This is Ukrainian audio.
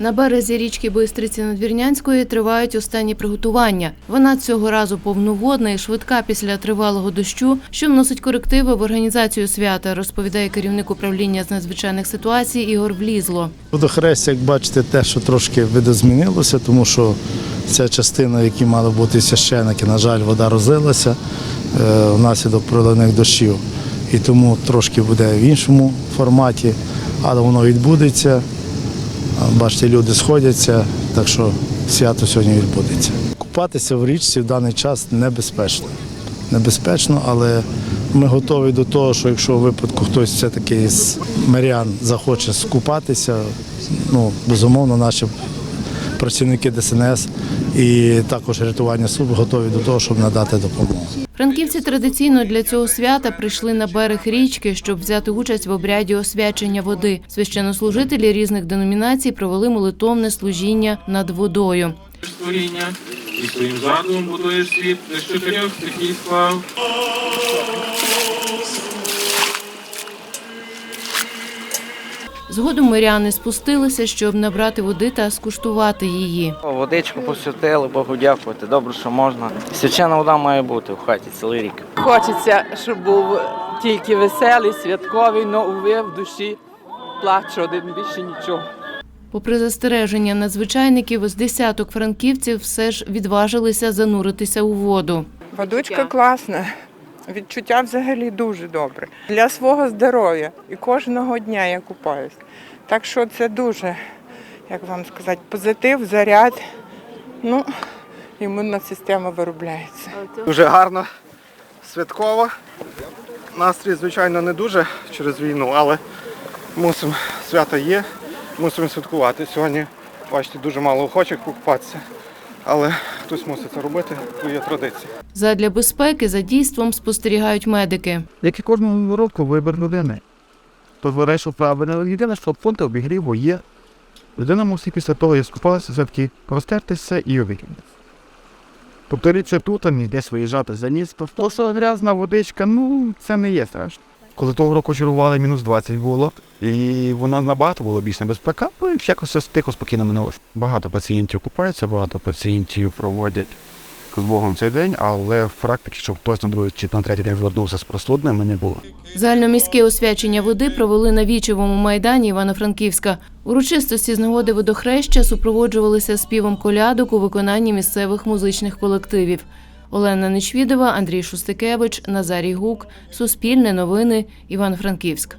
На березі річки Бистриці Надвірнянської тривають останні приготування. Вона цього разу повноводна і швидка після тривалого дощу, що вносить корективи в організацію свята, розповідає керівник управління з надзвичайних ситуацій Ігор Влізло. Водохрестя, як бачите, те, що трошки видозмінилося, тому що ця частина, в якій мали бути священики, на жаль, вода розлилася е, внаслідок проливних дощів. І тому трошки буде в іншому форматі, але воно відбудеться. Бачите, люди сходяться, так що свято сьогодні відбудеться. Купатися в річці в даний час небезпечно. Небезпечно, але ми готові до того, що якщо в випадку хтось все-таки з мирян захоче скупатися, ну, безумовно, наші працівники ДСНС і також рятування служб готові до того, щоб надати допомогу. Франківці традиційно для цього свята прийшли на берег річки, щоб взяти участь в обряді освячення води. Священнослужителі різних деномінацій провели молитовне служіння над водою. створіння і своїм задумом будуєш світ з чотирьох стихій склав. Згодом миряни спустилися, щоб набрати води та скуштувати її. Водичку посвятили, Богу дякувати. Добре, що можна. Свячена вода має бути в хаті цілий рік. Хочеться, щоб був тільки веселий, святковий, але уви в душі плач один більше нічого. Попри застереження надзвичайників, з десяток франківців все ж відважилися зануритися у воду. Водичка класна. Відчуття взагалі дуже добре. Для свого здоров'я. І кожного дня я купаюсь. Так що це дуже, як вам сказати, позитив, заряд. Ну, імунна система виробляється. Дуже гарно, святково. Настрій, звичайно, не дуже через війну, але мусимо, свято є, мусимо святкувати. Сьогодні, бачите, дуже мало охочих покупатися, але хтось мусить це робити, бо є традиція. Задля безпеки за дійством спостерігають медики. як і кожного року вибір людини. То вирішив правильно. Єдине, що пункт обігріву є. Людина мусить після того, як скупалася, все-таки розтертися і викинути. Повторіться тут, а не десь виїжджати за ніс. То, що грязна водичка, ну, це не є страшно. Коли того року чергували, мінус 20 було, і вона набагато було більш небезпека, ну і якось тихо, спокійно минулося. Багато пацієнтів купаються, багато пацієнтів проводять з Богом цей день, але в практиці, щоб хтось на другий чи на третій день звернувся з простудними, не було. Загальноміське освячення води провели на Вічевому майдані Івано-Франківська. Урочистості з нагоди водохреща супроводжувалися співом колядок у виконанні місцевих музичних колективів. Олена Нечвідова, Андрій Шустикевич, Назарій Гук, Суспільне новини, Івано-Франківськ.